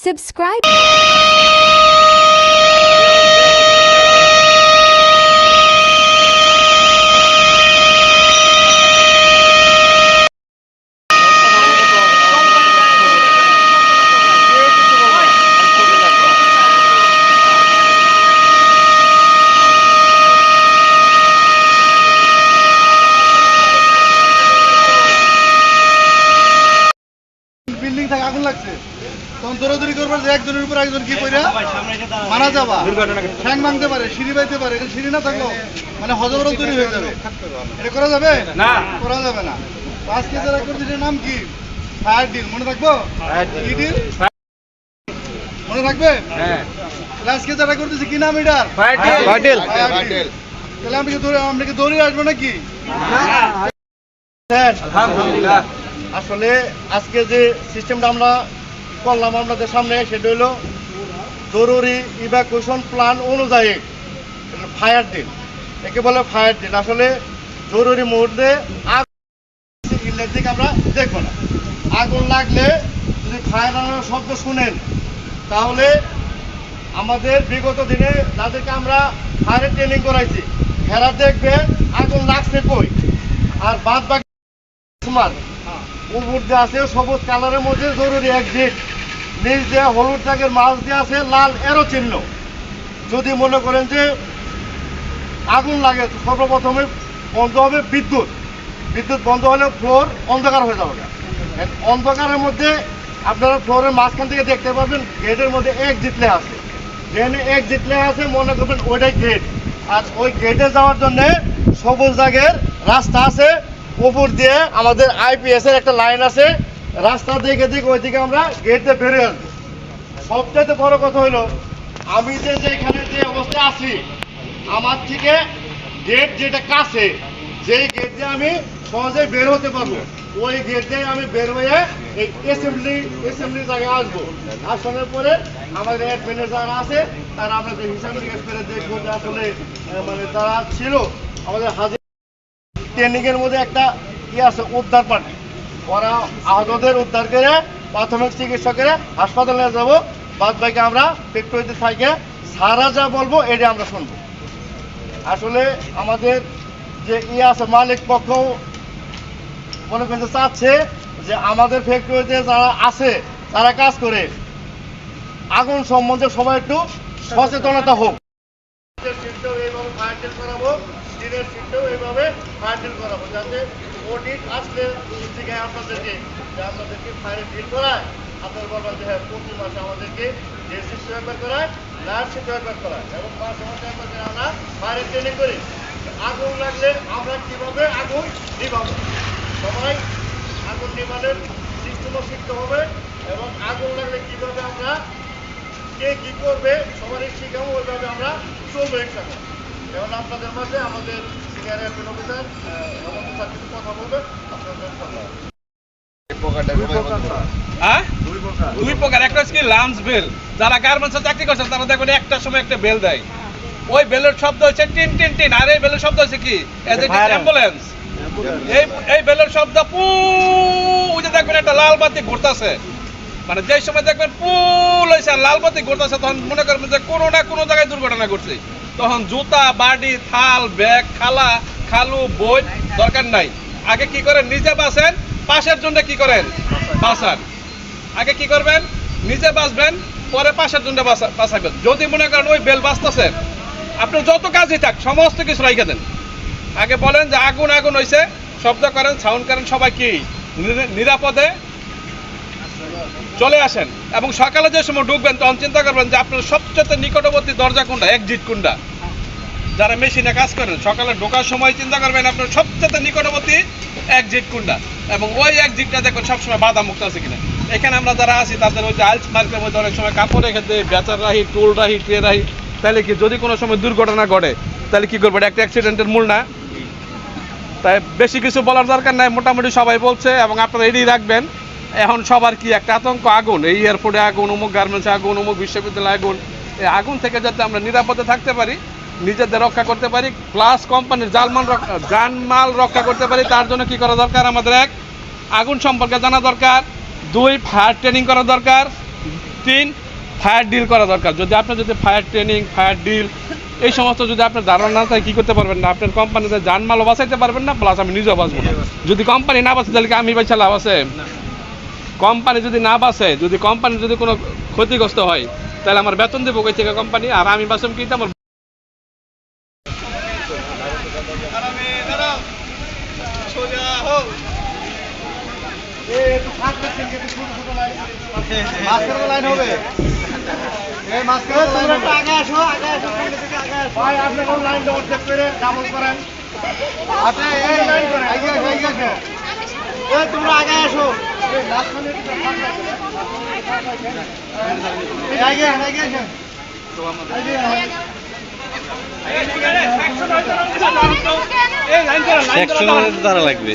Subscribe. Building থেকে আগুন লাগছে। তখন দৌড়াদৌড়ি করবার যে একজনের উপর একজন কি কইরা মারা যাবা। ঠ্যাং ভাঙতে পারে সিঁড়ি বাইতে পারে এটা সিঁড়ি না থাকল মানে হজবরল তৈরি হয়ে যাবে। এটা করা যাবে? না। করা যাবে না। আজকে যারা করছে এটার নাম কি? Fire drill. মনে থাকব? কি ডিল? মনে থাকবে? হ্যাঁ। আজকে যারা করতেছে কি নাম এটার? Fire drill. Fire drill. তাহলে আমরা কি দৌড়ে আমরা কি দৌড়ে আসব নাকি? হ্যাঁ। আলহামদুলিল্লাহ। আসলে আজকে যে সিস্টেমটা আমরা করলাম আপনাদের সামনে সেটা হলো জরুরি ইভ্যাকুয়েশন প্ল্যান অনুযায়ী ফায়ার ডিল একে বলে ফায়ার ডিল আসলে জরুরি মুহূর্তে আগুন আমরা দেখব না। আগুন লাগলে যদি ফায়ার আনার শব্দ শুনেন, তাহলে আমাদের বিগত দিনে যাদেরকে আমরা ফায়ারের ট্রেনিং করাইছি হেরা দেখবে আগুন লাগছে কই? আর বাদ বাকি উপর আছে, সবুজ কালারের মধ্যে জরুরি এক্সিট নিচ দিয়ে হলুদ দাগের মাছ দিয়ে আছে, লাল এরো চিহ্ন। যদি মনে করেন যে আগুন লাগে, সর্বপ্রথমে বন্ধ হবে বিদ্যুৎ। বিদ্যুৎ বন্ধ হলে ফ্লোর অন্ধকার হয়ে যাবে। অন্ধকারের মধ্যে আপনারা ফ্লোরের মাঝখান থেকে দেখতে পাবেন গেটের মধ্যে এক জিতলে আছে। যেখানে এক্সিট লেখা আছে, মনে করবেন ওইটাই গেট আর ওই গেটে যাওয়ার জন্য সবুজ দাগের রাস্তা আছে। উপর দিয়ে আমাদের আইপিএস এর একটা লাইন আছে। রাস্তা দিকে দিকে ওইদিকে আমরা গেটে বেরিয়ে আসব। সবচাইতে বড় কথা হলো, আমি যে এখানে যে অবস্থায় আছি, আমার থেকে গেট যেটা কাছে, যেই গেট দিয়ে আমি সহজে বের হতে পারব, ওই গেট দিয়ে আমি বের হয়ে এই অ্যাসেম্বলি অ্যাসেম্বলি জায়গায় আসব। আসানোর পরে আমাদের অ্যাডমিনের যারা আছে, তারা আমাদের হিসাব নিকাশ করে দেখব যে আসলে মানে তারা ছিল, আমাদের হাজির ট্রেনিং এর মধ্যে একটা ই আছে, উদ্ধার পার্টি। ওরা আহতদের উদ্ধার করে, প্রাথমিক চিকিৎসকের হাসপাতালে যাব। বাদ বাকি আমরা ফ্যাক্টরিতে থাকে সারা যা বলব এটা আমরা শুনব। আসলে আমাদের যে ই আছে, মালিক পক্ষ মনে করেন যে চাচ্ছে যে আমাদের ফ্যাক্টরিতে যারা আছে, তারা কাজ করে। আগুন সম্বন্ধে সবাই একটু সচেতনতা হোক। করাবো দিনের সিটটাও এইভাবে ডিল করাবো, যাতে অডিট আসলে থেকে আপনাদেরকে, যে আপনাদেরকে ফায়ার ডিল করায়, আপনারা বলবেন যে হ্যাঁ প্রতি মাসে আমাদেরকে সিস্টেম একবার করায় লাস্ট একবার করায়, এবং মাসে মাসে একবার করে আমরা ফায়ার ট্রেনিং করি। আগুন লাগলে আমরা কীভাবে আগুন নিভাবো? সবাই আগুন নিভানোর সিস্টেমও শিখতে হবে, এবং আগুন লাগলে কীভাবে আমরা কে কি করবে, সবারই শিখাবো, ওইভাবে আমরা চলবো একসাথে যেমন আপনাদের মাঝে আমাদের senior admin officer Hemant sir কিছু কথা বলবে আপনাদের কথা হ্যাঁ? দুই প্রকার। একটা হচ্ছে কি লাঞ্চ বেল যারা গার্মেন্টসে চাকরি করছেন তারা দেখবেন একটা সময় একটা বেল দেয়। ওই বেলের শব্দ হচ্ছে টিন টিন টিন। আর এই বেলের শব্দ হচ্ছে কি? অ্যাম্বুলেন্স এই এই বেলের শব্দ পু যে দেখবেন একটা লাল বাতি ঘুরতেছে। মানে যে সময় দেখবেন পুল হয়েছে আর লাল বাতি ঘুরতেছে তখন মনে করবেন যে কোনো না কোনো জায়গায় দুর্ঘটনা ঘটছে। তখন জুতা বাড়ি থাল, ব্যাগ, খালা, খালু, বই দরকার নাই। আগে কি করেন? নিজে বাসেন পাশের জন্য কি করেন? বাসান আগে কি করবেন? নিজে বাঁচবেন, পরে পাশের জন্য বাঁচাবেন। যদি মনে করেন ওই বেল বাঁচতেছে, আপনি যত কাজই থাক, সমস্ত কিছু রাইখে দেন। আগে বলেন যে আগুন আগুন হয়েছে শব্দ করেন সাউন্ড করেন, সবাই কি? নিরাপদে চলে আসেন। এবং সকালে যে সময় ঢুকবেন, তখন চিন্তা করবেন যে আপনার সবচেয়ে নিকটবর্তী দরজা কোনটা? এক্সিট কোনটা? যারা মেশিনে কাজ করেন, সকালে ঢোকার সময় চিন্তা করবেন আপনার সবচেয়ে নিকটবর্তী এক্সিট কোনটা? এবং ওই এক্সিটটা দেখবেন সবসময় বাধা মুক্ত আছে কিনা। এখানে আমরা যারা আছি, তাদের ওই যে আইলস মার্কের মধ্যে অনেক সময় কাপড় রেখে দেয় বেচার রাহি, টুল রাহি, ট্রে রাহি। তাহলে কি যদি কোনো সময় দুর্ঘটনা ঘটে, তাহলে কি করব? একটা অ্যাক্সিডেন্টের মূল না? তাই বেশি কিছু বলার দরকার নাই। মোটামুটি সবাই বলছে এবং আপনারা এড়িয়ে রাখবেন। এখন সবার কি একটা আতঙ্ক? আগুন এই এয়ারপোর্টে আগুন অমুক গার্মেন্টসে আগুন অমুক বিশ্ববিদ্যালয়ে আগুন। এই আগুন থেকে যাতে আমরা নিরাপদে থাকতে পারি নিজেদের রক্ষা করতে পারি প্লাস কোম্পানির রক্ষা জানমাল রক্ষা করতে পারি তার জন্য কি করা দরকার আমাদের এক? আগুন সম্পর্কে জানা দরকার। দুই ফায়ার ট্রেনিং করা দরকার। তিন ফায়ার ডিল করা দরকার। যদি আপনার যদি ফায়ার ট্রেনিং ফায়ার ডিল এই সমস্ত যদি আপনার ধারণা না থাকে কী করতে পারবেন না? আপনার কোম্পানিতে জানমালও বাঁচাইতে পারবেন না প্লাস আমি নিজেও বাঁচবো যদি কোম্পানি না বাঁচে তাহলে আমি বাঁচা লাভ আছে? কোম্পানি যদি না বাঁচে, যদি কোম্পানি যদি কোনো ক্ষতিগ্রস্ত হয়, তাহলে আমার বেতন দেবো কই থেকে কোম্পানি আর আমি বাঁচম কি আমার লাইন। ডাবল করেন আচ্ছা এই লাইন করেন তোমরা আগে আসো। করেন দ্বারা লাগবে।